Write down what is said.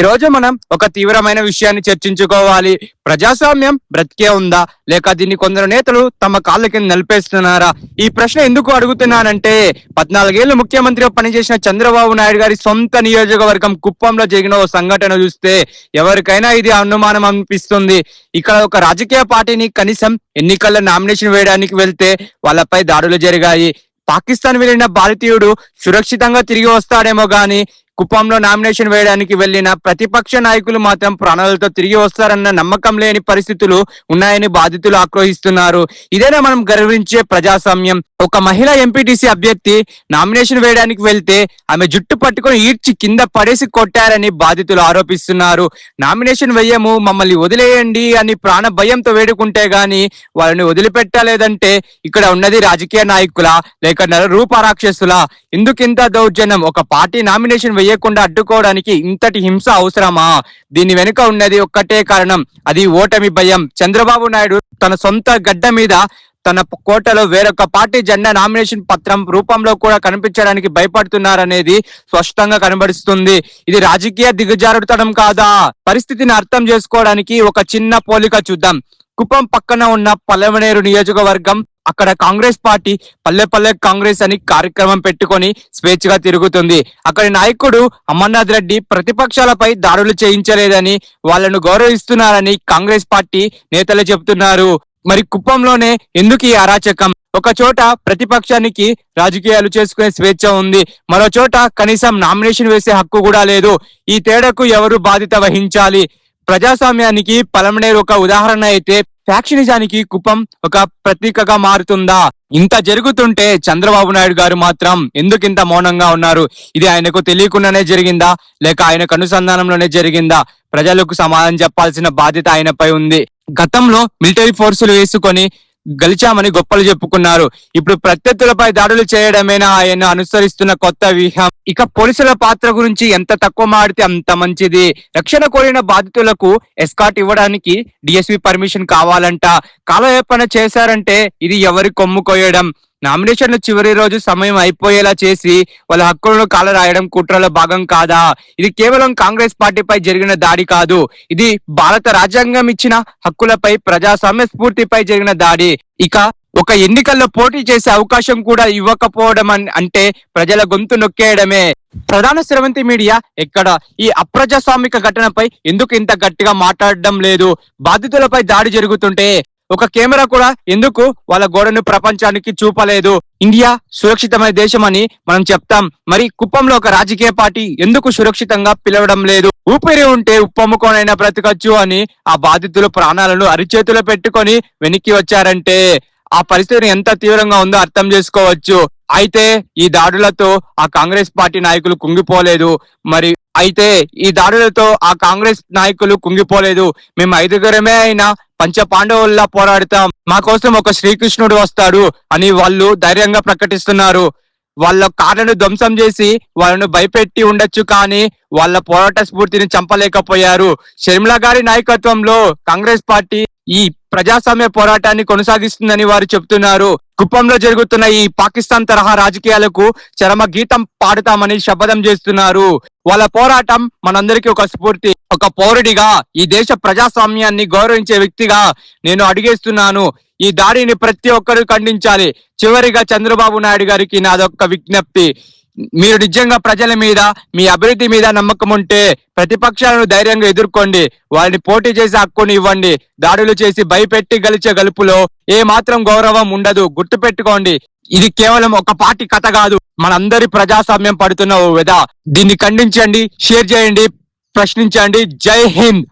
ఈ రోజు మనం ఒక తీవ్రమైన విషయాన్ని చర్చించుకోవాలి. ప్రజాస్వామ్యం బ్రతికే ఉందా? లేక దీన్ని కొందరు నేతలు తమ కాళ్ళ కింద నిలిపేస్తున్నారా? ఈ ప్రశ్న ఎందుకు అడుగుతున్నానంటే పద్నాలుగేళ్ళు ముఖ్యమంత్రిగా పనిచేసిన చంద్రబాబు నాయుడు గారి సొంత నియోజకవర్గం కుప్పంలో జరిగిన ఓ సంఘటన చూస్తే ఎవరికైనా ఇది అనుమానం అనిపిస్తుంది. ఇక్కడ ఒక రాజకీయ పార్టీని కనీసం ఎన్నికల్లో నామినేషన్ వేయడానికి వెళ్తే వాళ్ళపై దాడులు జరిగాయి. పాకిస్తాన్ వెళ్ళిన భారతీయుడు సురక్షితంగా తిరిగి వస్తాడేమో గాని కుప్పంలో నామినేషన్ వేయడానికి వెళ్ళిన ప్రతిపక్ష నాయకులు మాత్రం ప్రాణాలతో తిరిగి వస్తారన్న నమ్మకం లేని పరిస్థితులు ఉన్నాయని బాధితులు ఆక్రోహిస్తున్నారు. ఇదేనా మనం గర్వించే ప్రజాస్వామ్యం? ఒక మహిళా ఎంపీటీసీ అభ్యర్థి నామినేషన్ వేయడానికి వెళ్తే ఆమె జుట్టు పట్టుకొని ఈడ్చి కింద పడేసి కొట్టారని బాధితులు ఆరోపిస్తున్నారు. నామినేషన్ వేయము మమ్మల్ని వదిలేయండి అని ప్రాణ భయంతో వేడుకుంటే గాని వాళ్ళని వదిలిపెట్టలేదంటే ఇక్కడ ఉన్నది రాజకీయ నాయకుల లేక నర రూపరాక్షసులా ఎందుకింత దౌర్జన్యం? ఒక పార్టీ నామినేషన్ వేయ చేయకుండా అడ్డుకోవడానికి ఇంతటి హింస అవసరమా? దీని వెనుక ఉన్నది ఒక్కటే కారణం అది ఓటమి భయం. చంద్రబాబు నాయుడు తన సొంత గడ్డ మీద తన కోటలో వేరొక పార్టీ జెండా నామినేషన్ పత్రం రూపంలో కూడా కనిపించడానికి భయపడుతున్నారనేది స్పష్టంగా కనబడుస్తుంది. ఇది రాజకీయ దిగజారుడుతనం కాదా? పరిస్థితిని అర్థం చేసుకోవడానికి ఒక చిన్న పోలిక చూద్దాం. కుప్పం పక్కన ఉన్న పల్లెమనేరు నియోజకవర్గం అక్కడ కాంగ్రెస్ పార్టీ పల్లె పల్లె కాంగ్రెస్ అని కార్యక్రమం పెట్టుకొని స్వేచ్ఛగా తిరుగుతుంది. అక్కడి నాయకుడు అమర్నాథ్ రెడ్డి ప్రతిపక్షాలపై దాడులు చేయించలేదని వాళ్ళను గౌరవిస్తున్నారని కాంగ్రెస్ పార్టీ నేతలు చెబుతున్నారు. మరి కుప్పంలోనే ఎందుకు ఈ అరాచకం? ఒక చోట ప్రతిపక్షానికి రాజకీయాలు చేసుకునే స్వేచ్ఛ ఉంది మరో చోట కనీసం నామినేషన్ వేసే హక్కు కూడా లేదు. ఈ తేడాకు ఎవరు బాధ్యత వహించాలి? ప్రజాస్వామ్యానికి పలమనేరు ఒక ఉదాహరణ అయితే ఫ్యాక్షనిజానికి కుప్పం ఒక ప్రతీకగా మారుతుందా? ఇంత జరుగుతుంటే చంద్రబాబు నాయుడు గారు మాత్రం ఎందుకు ఇంత మౌనంగా ఉన్నారు? ఇది ఆయనకు తెలియకుండానే జరిగిందా? లేక ఆయనకు అనుసంధానంలోనే జరిగిందా? ప్రజలకు సమాధానం చెప్పాల్సిన బాధ్యత ఆయనపై ఉంది. గతంలో మిలిటరీ ఫోర్సులు వేసుకొని గెలిచామని గొప్పలు చెప్పుకున్నారు. ఇప్పుడు ప్రత్యర్థులపై దాడులు చేయడమేనా ఆయన అనుసరిస్తున్న కొత్త వ్యూహం ఇక పోలీసుల పాత్ర గురించి ఎంత తక్కువ మాడితే అంత మంచిది. రక్షణ కోరిన బాధితులకు ఎస్కాట్ ఇవ్వడానికి డిఎస్పి పర్మిషన్ కావాలంట. కాలయాపన చేశారంటే ఇది ఎవరి కొమ్ము కోయడం నామినేషన్ చివరి రోజు సమయం అయిపోయేలా చేసి వాళ్ళ హక్కులను కాల రాయడం కుట్రలో భాగం కాదా? ఇది కేవలం కాంగ్రెస్ పార్టీపై జరిగిన దాడి కాదు. ఇది భారత రాజ్యాంగం ఇచ్చిన హక్కులపై ప్రజాస్వామ్య స్ఫూర్తిపై జరిగిన దాడి. ఇక ఒక ఎన్నికల్లో పోటీ చేసే అవకాశం కూడా ఇవ్వకపోవడం అంటే ప్రజల గొంతు నొక్కేయడమే. ప్రధాన స్రవంతి మీడియా ఎక్కడ ఈ అప్రజాస్వామిక ఘటనపై ఎందుకు ఇంత గట్టిగా మాట్లాడడం లేదు? బాధితులపై దాడి జరుగుతుంటే ఒక కెమెరా కూడా ఎందుకు వాళ్ళ గోడను ప్రపంచానికి చూపలేదు? ఇండియా సురక్షితమైన దేశం అని మనం చెప్తాం. మరి కుప్పంలో ఒక రాజకీయ పార్టీ ఎందుకు సురక్షితంగా పిలవడం లేదు? ఊపిరి ఉంటే ఉప్పమ్ముకోనైనా బ్రతకచ్చు అని ఆ బాధితులు ప్రాణాలను అరిచేతిలో పెట్టుకొని వెనక్కి వచ్చారంటే ఆ పరిస్థితి ఎంత తీవ్రంగా ఉందో అర్థం చేసుకోవచ్చు. అయితే ఈ దాడులతో ఆ కాంగ్రెస్ పార్టీ నాయకులు కుంగిపోలేదు. మరి అయితే ఈ దాడులతో ఆ కాంగ్రెస్ నాయకులు కుంగిపోలేదు. మేము ఐదుగురమే అయినా పంచ పాండవుల్లా పోరాడతాం. మా కోసం ఒక శ్రీకృష్ణుడు వస్తాడు అని వాళ్ళు ధైర్యంగా ప్రకటిస్తున్నారు. వాళ్ళ కార్లను ధ్వంసం చేసి వాళ్ళను భయపెట్టి ఉండొచ్చు కానీ వాళ్ళ పోరాట స్ఫూర్తిని చంపలేకపోయారు. షర్మిల గారి నాయకత్వంలో కాంగ్రెస్ పార్టీ ఈ ప్రజాస్వామ్య పోరాటాన్ని కొనసాగిస్తుందని వారు చెబుతున్నారు. కుప్పంలో జరుగుతున్న ఈ పాకిస్తాన్ తరహా రాజకీయాలకు చరమ గీతం పాడుతామని శపథం చేస్తున్నారు. వాళ్ళ పోరాటం మనందరికీ ఒక స్ఫూర్తి ఒక పౌరుడిగా ఈ దేశ ప్రజాస్వామ్యాన్ని గౌరవించే వ్యక్తిగా నేను అడిగేస్తున్నాను. ఈ దాడిని ప్రతి ఒక్కరూ ఖండించాలి. చివరిగా చంద్రబాబు నాయుడు గారికి నాదొక్క విజ్ఞప్తి. మీరు నిజంగా ప్రజల మీద మీ అభివృద్ధి మీద నమ్మకం ఉంటే ప్రతిపక్షాలను ధైర్యంగా ఎదుర్కోండి. వారిని పోటీ చేసి హక్కుని ఇవ్వండి. దాడులు చేసి భయపెట్టి గలిచే గలుపులో ఏ మాత్రం గౌరవం ఉండదు. గుర్తు పెట్టుకోండి ఇది కేవలం ఒక పార్టీ కథ కాదు. మనందరి ప్రజాస్వామ్యం పడుతున్న ఓ విధ దీన్ని ఖండించండి షేర్ చేయండి ప్రశ్నించండి. జై హింద్!